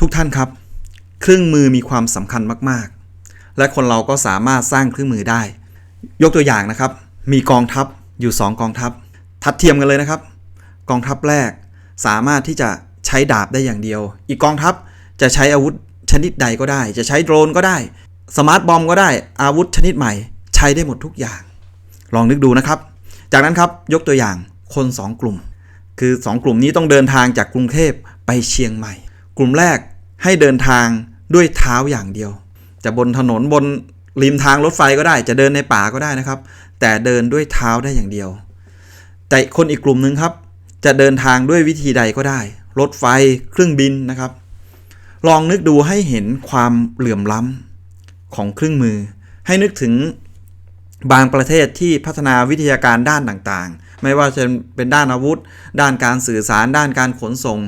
ทุกท่านครับ เครื่องมือมีความสำคัญมากๆ และคนเราก็สามารถสร้างเครื่องมือได้ ยกตัวอย่างนะครับ มีกองทัพอยู่ 2 กองทัพ ทัดเทียมกันเลยนะครับ กองทัพแรกสามารถที่จะใช้ดาบได้อย่างเดียว อีกกองทัพจะใช้อาวุธชนิดใดก็ได้ จะใช้โดรนก็ได้ สมาร์ทบอมก็ได้ อาวุธชนิดใหม่ ใช้ได้หมดทุกอย่าง ลองนึกดูนะครับ จากนั้นครับยกตัวอย่างคน 2 กลุ่ม คือ 2 กลุ่มนี้ต้องเดินทางจากกรุงเทพไปเชียงใหม่ กลุ่มแรก ให้เดินทางด้วยเท้าอย่างเดียว จะบนถนนบนริมทางรถไฟก็ได้ จะเดินในป่าก็ได้นะครับ แต่เดินด้วยเท้าได้อย่างเดียว แต่คนอีกกลุ่มหนึ่งครับ จะเดินทางด้วยวิธีใดก็ได้ รถไฟเครื่องบินนะครับ ลองนึกดูให้เห็นความเหลื่อมล้ำของเครื่องมือ ให้นึกถึงบางประเทศที่พัฒนาวิทยาการด้านต่างๆ ไม่ว่าจะเป็นด้านอาวุธ ด้านการสื่อสาร ด้านการขนส่ง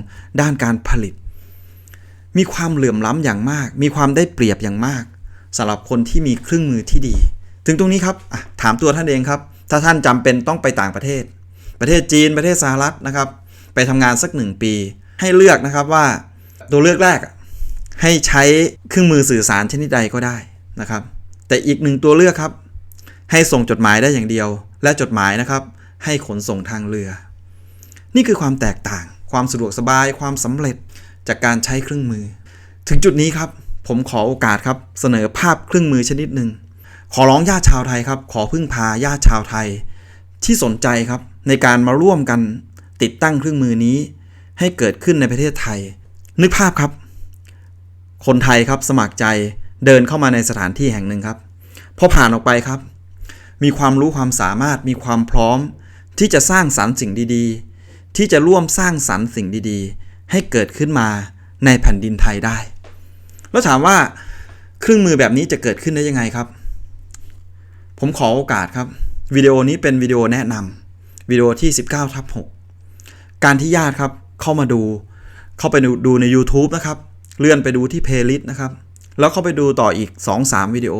ด้านการผลิต มีความเหลื่อมล้ำอย่างมาก มีความได้เปรียบอย่างมากสำหรับคนที่มีเครื่องมือที่ดี ถึงตรงนี้ครับถามตัวท่านเองครับ ถ้าท่านจำเป็นต้องไปต่างประเทศ ประเทศจีนประเทศสหรัฐนะครับ ไปทำงานสักหนึ่งปี ให้เลือกนะครับว่าตัวเลือกแรกให้ใช้เครื่องมือสื่อสารชนิดใดก็ได้นะครับ แต่อีกหนึ่งตัวเลือกครับ ให้ส่งจดหมายได้อย่างเดียว และจดหมายนะครับ ให้ขนส่งทางเรือ นี่คือความแตกต่าง ความสะดวกสบายความสำเร็จ จากการใช้เครื่องมือ ถึงจุดนี้ครับ ผมขอโอกาสครับเสนอภาพเครื่องมือชนิดหนึ่งขอร้องญาติชาวไทยครับ ขอพึ่งพาญาติชาวไทย ที่สนใจครับในการมาร่วมกันติดตั้งเครื่องมือนี้ ให้เกิดขึ้นในประเทศไทย นึกภาพครับ คนไทยครับสมัครใจเดินเข้ามาในสถานที่แห่งหนึ่งครับพอผ่านออกไปครับ มีความรู้ความสามารถมีความพร้อม ที่จะสร้างสรรค์สิ่งดีๆ ที่จะร่วมสร้างสรรค์สิ่งดีๆ ให้เกิดขึ้นมาในแผ่นดินไทยได้ แล้วถามว่าเครื่องมือแบบนี้จะเกิดขึ้นได้ยังไงครับ ผมขอโอกาสครับวิดีโอนี้เป็นวิดีโอแนะนำวิดีโอที่ 19ทับ6การที่ญาติครับเข้ามาดู เข้าไปดูใน YouTube นะครับ เลื่อนไปดูที่เพลย์ลิสต์นะครับ แล้วเข้าไปดูต่ออีก 2-3 วิดีโอ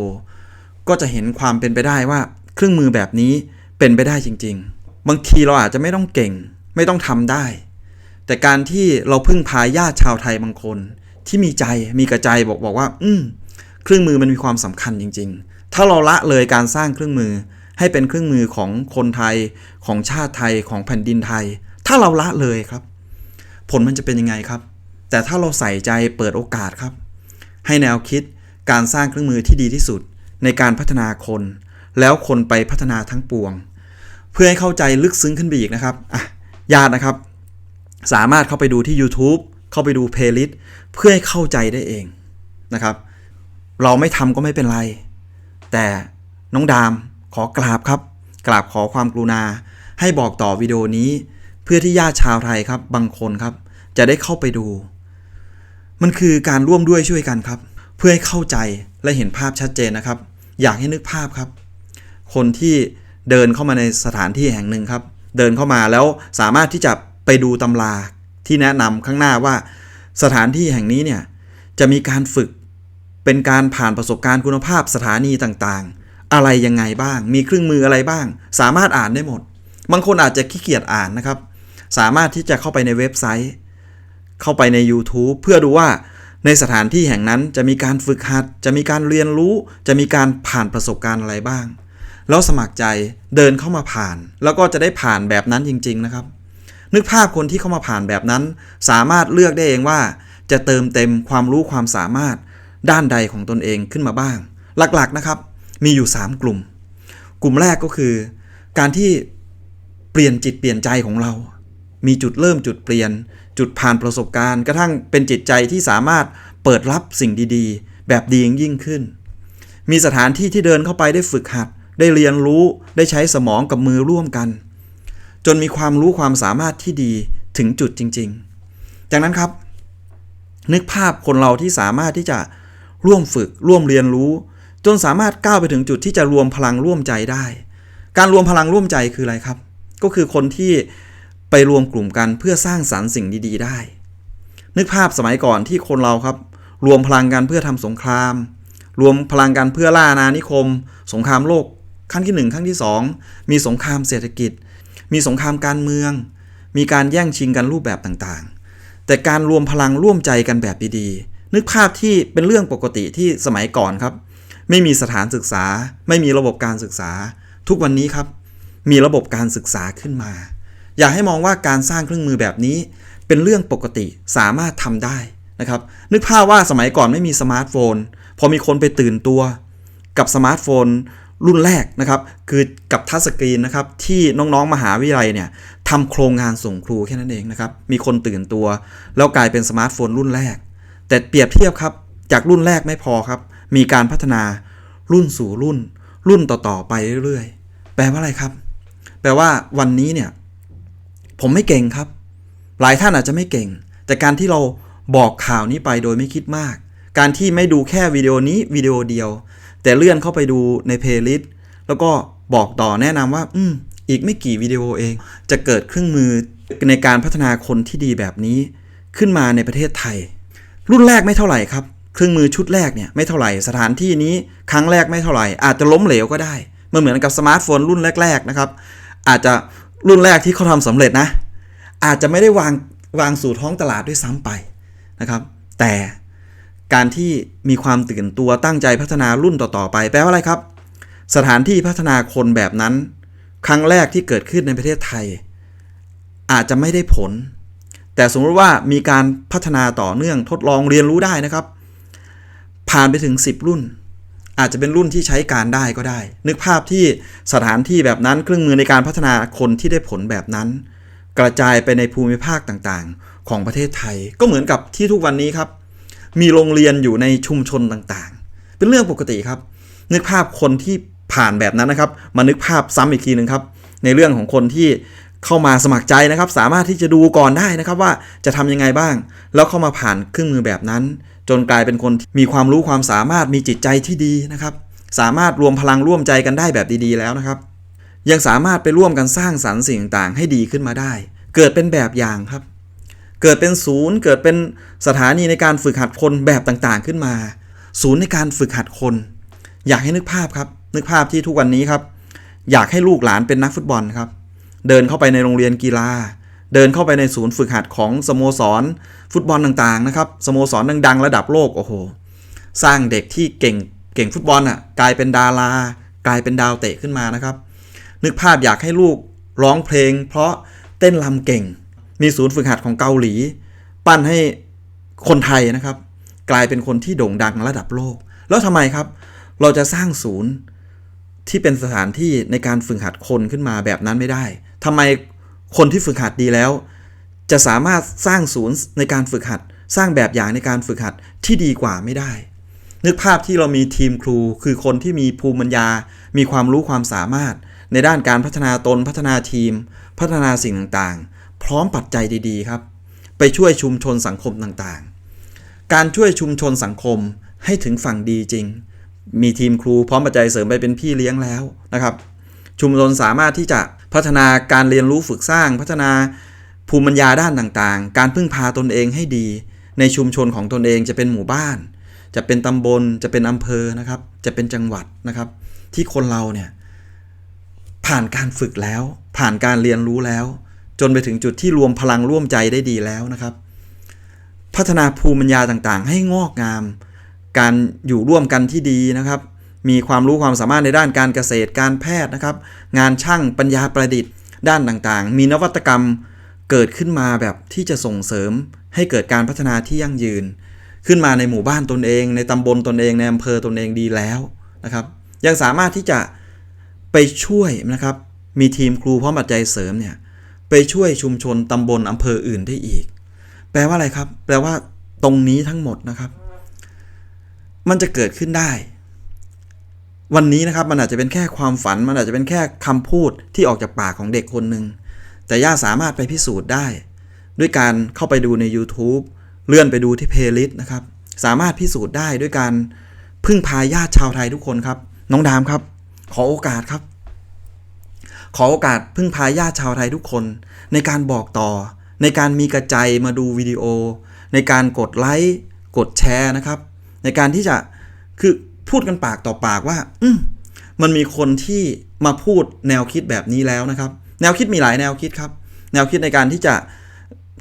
ก็จะเห็นความเป็นไปได้ว่าเครื่องมือแบบนี้เป็นไปได้จริง ๆ บางทีเราอาจจะไม่ต้องเก่ง ไม่ต้องทำได้ แต่การที่เราพึ่งพาญาติชาวไทยบางคน ที่มีใจมีกระใจบอกบอกว่า อืมเครื่องมือมันมีความสำคัญจริง ๆ ถ้าเราละเลยการสร้างเครื่องมือ ให้เป็นเครื่องมือของคนไทยของชาติไทยของแผ่นดินไทย ถ้าเราละเลยครับ ผลมันจะเป็นยังไงครับ แต่ถ้าเราใส่ใจเปิดโอกาสครับ ให้แนวคิดการสร้างเครื่องมือที่ดีที่สุด ในการพัฒนาคน แล้วคนไปพัฒนาทั้งปวง เพื่อให้เข้าใจลึกซึ้งขึ้นไปอีกนะครับอะญาตินะครับ สามารถเข้าไปดูที่ YouTube เข้าไปดูเพลย์ลิสต์เพื่อให้เข้าใจได้เองนะครับ เราไม่ทำก็ไม่เป็นไร แต่น้องดามขอกราบครับ กราบขอความกรุณา ให้บอกต่อวิดีโอนี้ เพื่อที่ญาติชาวไทยครับบางคนครับ จะได้เข้าไปดู มันคือการร่วมด้วยช่วยกันครับ เพื่อให้เข้าใจและเห็นภาพชัดเจนนะครับ อยากให้นึกภาพครับ คนที่เดินเข้ามาในสถานที่แห่งหนึ่งครับ เดินเข้ามาแล้วสามารถที่จะ ไปดูตำราที่แนะนำข้างหน้าว่าสถานที่แห่งนี้เนี่ยจะมีการฝึกเป็นการผ่านประสบการณ์คุณภาพสถานีต่างๆ อะไรยังไงบ้าง มีเครื่องมืออะไรบ้าง สามารถอ่านได้หมด บางคนอาจจะขี้เกียจอ่านนะครับ สามารถที่จะเข้าไปในเว็บไซต์ เข้าไปใน YouTube เพื่อดูว่าในสถานที่แห่งนั้นจะมีการฝึกหัด จะมีการเรียนรู้ จะมีการผ่านประสบการณ์อะไรบ้าง แล้วสมัครใจเดินเข้ามาผ่าน แล้วก็จะได้ผ่านแบบนั้นจริง ๆ นะครับ นึกภาพคนที่เข้ามาผ่านแบบนั้น สามารถเลือกได้เองว่า จะเติมเต็มความรู้ความสามารถด้านใดของตนเองขึ้นมาบ้าง หลักๆนะครับ มีอยู่ 3 กลุ่ม กลุ่มแรกก็คือ การที่เปลี่ยนจิตเปลี่ยนใจของเรา มีจุดเริ่มจุดเปลี่ยน จุดผ่านประสบการณ์ กระทั่งเป็นจิตใจที่สามารถเปิดรับสิ่งดีๆ แบบดียิ่งขึ้น มีสถานที่ที่เดินเข้าไปได้ฝึกหัด ได้เรียนรู้ได้ใช้สมองกับมือร่วมกัน จนมีความรู้ความสามารถที่ดีถึงจุดจริง ๆ จากนั้นครับ นึกภาพคนเราที่สามารถที่จะร่วมฝึกร่วมเรียนรู้ จนสามารถก้าวไปถึงจุดที่จะรวมพลังร่วมใจได้ การรวมพลังร่วมใจคืออะไรครับ ก็คือคนที่ไปรวมกลุ่มกันเพื่อสร้างสรรค์สิ่งดี ๆ ได้ นึกภาพสมัยก่อนที่คนเราครับ รวมพลังกันเพื่อทำสงคราม รวมพลังกันเพื่อล่าอาณานิคม สงครามโลกครั้งที่ 1 ครั้งที่ 2 มีสงครามเศรษฐกิจ มีสงครามการเมือง มีการแย่งชิงกันรูปแบบต่างๆ แต่การรวมพลังร่วมใจกันแบบดีๆ นึกภาพที่เป็นเรื่องปกติที่สมัยก่อนครับ ไม่มีสถานศึกษา ไม่มีระบบการศึกษา ทุกวันนี้ครับ มีระบบการศึกษาขึ้นมา อยากให้มองว่าการสร้างเครื่องมือแบบนี้ เป็นเรื่องปกติสามารถทำได้นะครับ นึกภาพว่าสมัยก่อนไม่มีสมาร์ทโฟน พอมีคนไปตื่นตัว กับสมาร์ทโฟน รุ่นแรกนะครับ คือกับทัชสกรีนนะครับที่น้องๆมหาวิทยาลัยเนี่ยทำโครงงานส่งครูแค่นั้นเองนะครับ มีคนตื่นตัว แล้วกลายเป็นสมาร์ทโฟนรุ่นแรก แต่เปรียบเทียบครับ จากรุ่นแรกไม่พอครับ มีการพัฒนารุ่นสู่รุ่น รุ่นต่อๆไปเรื่อยๆ แปลว่าอะไรครับ แปลว่าวันนี้เนี่ย ผมไม่เก่งครับ หลายท่านอาจจะไม่เก่ง แต่การที่เราบอกข่าวนี้ไปโดยไม่คิดมาก การที่ไม่ดูแค่วิดีโอนี้วิดีโอเดียว แต่เลื่อนเข้าไปดูในเพลย์ลิสต์แล้วก็บอกต่อแนะนำว่า อืม อีกไม่กี่วิดีโอเอง จะเกิดเครื่องมือในการพัฒนาคนที่ดีแบบนี้ ขึ้นมาในประเทศไทย รุ่นแรกไม่เท่าไหร่ครับเครื่องมือชุดแรกเนี่ยไม่เท่าไหร่สถานที่นี้ครั้งแรกไม่เท่าไหร่ อาจจะล้มเหลวก็ได้มันเหมือนกับสมาร์ทโฟนรุ่นแรก ๆนะครับ อาจจะรุ่นแรกที่เขาทำสำเร็จนะ อาจจะไม่ได้วางวางสู่ท้องตลาดด้วยซ้ำไปนะครับ แต่ การที่มีความตื่นตัวตั้งใจพัฒนารุ่นต่อๆไป แปลว่าอะไรครับ สถานที่พัฒนาคนแบบนั้น ครั้งแรกที่เกิดขึ้นในประเทศไทย อาจจะไม่ได้ผล แต่สมมติว่ามีการพัฒนาต่อเนื่องทดลองเรียนรู้ได้นะครับ ผ่านไปถึง 10 รุ่น อาจจะเป็นรุ่นที่ใช้การได้ก็ได้ นึกภาพที่สถานที่แบบนั้นเครื่องมือในการพัฒนาคนที่ได้ผลแบบนั้น กระจายไปในภูมิภาคต่างๆ ของประเทศไทย ก็เหมือนกับที่ทุกวันนี้ครับ มีโรงเรียนอยู่ในชุมชนต่างๆ เป็นเรื่องปกติครับ นึกภาพคนที่ผ่านแบบนั้นนะครับ มานึกภาพซ้ำอีกทีหนึ่งครับ ในเรื่องของคนที่เข้ามาสมัครใจนะครับ สามารถที่จะดูก่อนได้นะครับว่าจะทำยังไงบ้าง แล้วเข้ามาผ่านเครื่องมือแบบนั้น จนกลายเป็นคนมีความรู้ความสามารถมีจิตใจที่ดีนะครับ สามารถรวมพลังร่วมใจกันได้แบบดีๆแล้วนะครับ ยังสามารถไปร่วมกันสร้างสรรค์สิ่งต่างๆให้ดีขึ้นมาได้ เกิดเป็นแบบอย่างครับ เกิดเป็นศูนย์ เกิดเป็นสถานีในการฝึกหัดคนแบบต่างๆขึ้นมา ศูนย์ในการฝึกหัดคน อยากให้นึกภาพครับ นึกภาพที่ทุกวันนี้ครับ อยากให้ลูกหลานเป็นนักฟุตบอลครับ เดินเข้าไปในโรงเรียนกีฬา เดินเข้าไปในศูนย์ฝึกหัดของสโมสร ฟุตบอลต่างๆนะครับ สโมสรดังๆ ระดับโลก โอ้โห สร้างเด็กที่เก่ง เก่งฟุตบอลอะ กลายเป็นดารา กลายเป็นดาวเตะขึ้นมานะครับ นึกภาพอยากให้ลูกร้องเพลง เพราะเต้นรำเก่ง มีศูนย์ฝึกหัดของเกาหลี ปั้นให้คนไทยนะครับ กลายเป็นคนที่โด่งดังระดับโลก แล้วทำไมครับ เราจะสร้างศูนย์ที่เป็นสถานที่ในการฝึกหัดคนขึ้นมาแบบนั้นไม่ได้ทำไมคนที่ฝึกหัดดีแล้ว จะสามารถสร้างศูนย์ในการฝึกหัด สร้างแบบอย่างในการฝึกหัดที่ดีกว่าไม่ได้ นึกภาพที่เรามีทีมครู คือคนที่มีภูมิปัญญา มีความรู้ความสามารถ ในด้านการพัฒนาตนพัฒนาทีม พัฒนาสิ่งต่างๆ พร้อมปัจจัยดีๆครับ ไปช่วยชุมชนสังคมต่างๆ การช่วยชุมชนสังคมให้ถึงฝั่งดีจริง มีทีมครูพร้อมปัจจัยเสริมไปเป็นพี่เลี้ยงแล้วนะครับ ชุมชนสามารถที่จะพัฒนาการเรียนรู้ฝึกสร้าง พัฒนาภูมิปัญญาด้านต่างๆ การพึ่งพาตนเองให้ดี ในชุมชนของตนเองจะเป็นหมู่บ้าน จะเป็นตำบล จะเป็นอำเภอนะครับ จะเป็นจังหวัดนะครับ ที่คนเราเนี่ยผ่านการฝึกแล้ว ผ่านการเรียนรู้แล้ว จนไปถึงจุดที่รวมพลังร่วมใจได้ดีแล้วนะครับ พัฒนาภูมิปัญญาต่างๆ ให้งอกงาม การอยู่ร่วมกันที่ดีนะครับ มีความรู้ความสามารถในด้านการเกษตรการแพทย์นะครับ งานช่างปัญญาประดิษฐ์ ด้านต่างๆ มีนวัตกรรมเกิดขึ้นมาแบบที่จะส่งเสริมให้เกิดการพัฒนาที่ยั่งยืน ขึ้นมาในหมู่บ้านตนเอง ในตำบลตนเองในอำเภอตนเองดีแล้วนะครับ ยังสามารถที่จะไปช่วยนะครับ มีทีมครูพร้อมปัจจัยเสริมเนี่ย ไปช่วยชุมชนตำบลอำเภออื่นได้อีก แปลว่าอะไรครับ แปลว่าตรงนี้ทั้งหมดนะครับ มันจะเกิดขึ้นได้ วันนี้นะครับมันอาจจะเป็นแค่ความฝัน มันอาจจะเป็นแค่คำพูดที่ออกจากปากของเด็กคนหนึ่งแต่ย่าสามารถไปพิสูจน์ได้ ด้วยการเข้าไปดูใน YouTube เลื่อนไปดูที่เพลย์ลิสต์นะครับ สามารถพิสูจน์ได้ด้วยการพึ่งพาญาติชาวไทยทุกคนครับ น้องดามครับ ขอโอกาสครับ ขอโอกาสพึ่งพาญาติชาวไทยทุกคน ในการบอกต่อ ในการมีกระใจมาดูวิดีโอ ในการกดไลค์กดแชร์นะครับ ในการที่จะคือพูดกันปากต่อปากว่า อืมมันมีคนที่มาพูดแนวคิดแบบนี้แล้วนะครับ แนวคิดมีหลายแนวคิดครับ แนวคิดในการที่จะ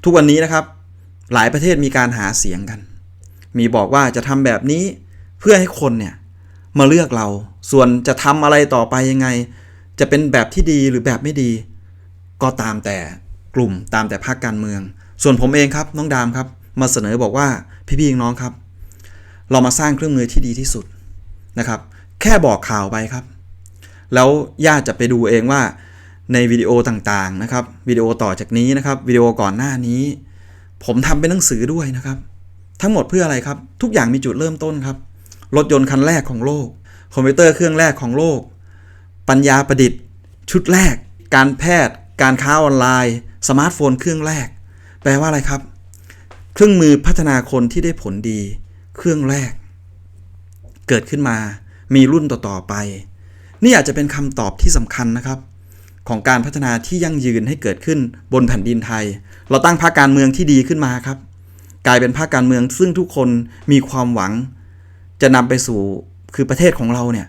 ทุกวันนี้นะครับ หลายประเทศมีการหาเสียงกัน มีบอกว่าจะทำแบบนี้เพื่อให้คนเนี่ยมาเลือกเรา ส่วนจะทำอะไรต่อไปยังไง จะเป็นแบบที่ดีหรือแบบไม่ดี ก็ตามแต่กลุ่มตามแต่ภาคการเมือง ส่วนผมเองครับน้องดามครับ มาเสนอบอกว่าพี่ๆน้องครับ เรามาสร้างเครื่องมือที่ดีที่สุดนะครับ แค่บอกข่าวไปครับ แล้วญาติจะไปดูเองว่าในวิดีโอต่างๆนะครับวิดีโอต่อจากนี้นะครับวิดีโอก่อนหน้านี้ ผมทำเป็นหนังสือด้วยนะครับ ทั้งหมดเพื่ออะไรครับ ทุกอย่างมีจุดเริ่มต้นครับรถยนต์คันแรกของโลก คอมพิวเตอร์เครื่องแรกของโลก ปัญญาประดิษฐ์ ชุดแรก การแพทย์ การค้าออนไลน์ สมาร์ทโฟนเครื่องแรก แปลว่าอะไรครับ เครื่องมือพัฒนาคนที่ได้ผลดี เครื่องแรก เกิดขึ้นมา มีรุ่นต่อๆไป นี่อาจจะเป็นคำตอบที่สำคัญนะครับ ของการพัฒนาที่ยั่งยืนให้เกิดขึ้นบนแผ่นดินไทย เราตั้งภาคการเมืองที่ดีขึ้นมาครับ กลายเป็นภาคการเมืองซึ่งทุกคนมีความหวัง จะนำไปสู่คือประเทศของเราเนี่ย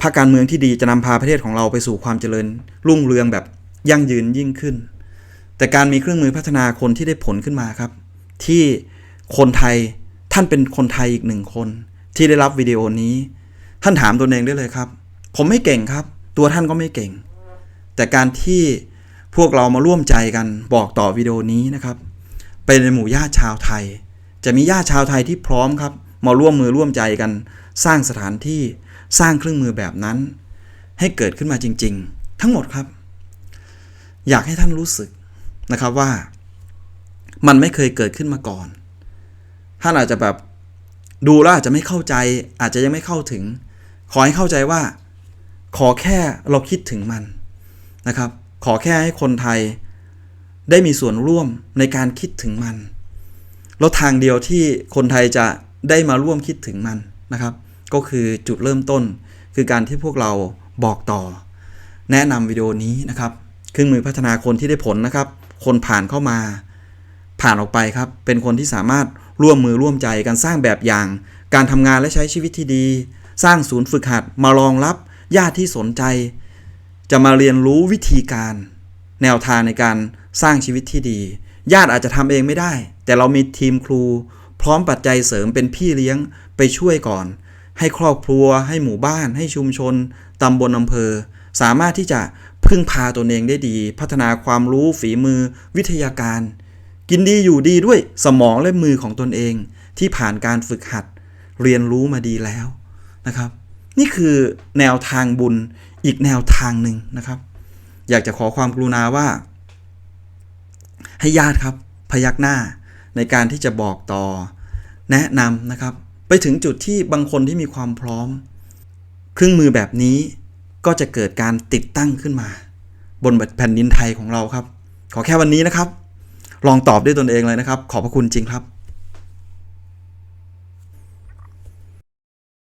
ภาคการเมืองที่ดีจะนำพาประเทศของเราไปสู่ความเจริญ รุ่งเรืองแบบยั่งยืนยิ่งขึ้น แต่การมีเครื่องมือพัฒนาคนที่ได้ผลขึ้นมาครับ ที่คนไทยท่านเป็นคนไทยอีกหนึ่งคน ที่ได้รับวิดีโอนี้ ท่านถามตัวเองได้เลยครับ ผมไม่เก่งครับ ตัวท่านก็ไม่เก่ง แต่การที่พวกเรามาร่วมใจกันบอกต่อวิดีโอนี้นะครับไปในหมู่ญาติชาวไทย จะมีญาติชาวไทยที่พร้อมครับ มาร่วมมือร่วมใจกัน สร้างสถานที่ สร้างเครื่องมือแบบนั้น ให้เกิดขึ้นมาจริง ๆ ทั้งหมดครับ อยากให้ท่านรู้สึกนะครับว่า มันไม่เคยเกิดขึ้นมาก่อน ท่านอาจจะแบบดูแล้วอาจจะไม่เข้าใจ อาจจะยังไม่เข้าถึง ขอให้เข้าใจว่า ขอแค่เราคิดถึงมันนะครับ ขอแค่ให้คนไทย ได้มีส่วนร่วมในการคิดถึงมันแล้วทางเดียวที่คนไทยจะได้มาร่วมคิดถึงมันนะครับ ก็คือจุดเริ่มต้น คือการที่พวกเราบอกต่อ แนะนำวิดีโอนี้นะครับเครื่องมือพัฒนาคนที่ได้ผลนะครับ คนผ่านเข้ามา ผ่านออกไปครับ เป็นคนที่สามารถร่วมมือร่วมใจกันสร้างแบบอย่าง การทำงานและใช้ชีวิตที่ดี สร้างศูนย์ฝึกหัดมารองรับญาติที่สนใจ จะมาเรียนรู้วิธีการ แนวทางในการสร้างชีวิตที่ดี ญาติอาจจะทำเองไม่ได้ แต่เรามีทีมครู พร้อมปัจจัยเสริมเป็นพี่เลี้ยงไปช่วยก่อน ให้ครอบครัว ให้หมู่บ้าน ให้ชุมชนตำบลอำเภอ สามารถที่จะพึ่งพาตนเองได้ดี พัฒนาความรู้ฝีมือ วิทยาการ กินดีอยู่ดีด้วยสมองและมือของตนเอง ที่ผ่านการฝึกหัด เรียนรู้มาดีแล้วนะครับ นี่คือแนวทางบุญอีกแนวทางหนึ่งนะครับ อยากจะขอความกรุณาว่า ให้ญาติครับ พยักหน้าในการที่จะบอกต่อ แนะนำนะครับ ไปถึงจุดที่บางคนที่มีความพร้อม เครื่องมือแบบนี้ก็จะเกิดการติดตั้งขึ้นมา บนแผ่นดินไทยของเราครับ ขอแค่วันนี้นะครับ ลองตอบด้วยตนเองเลยนะครับ ขอบพระคุณจริงครับ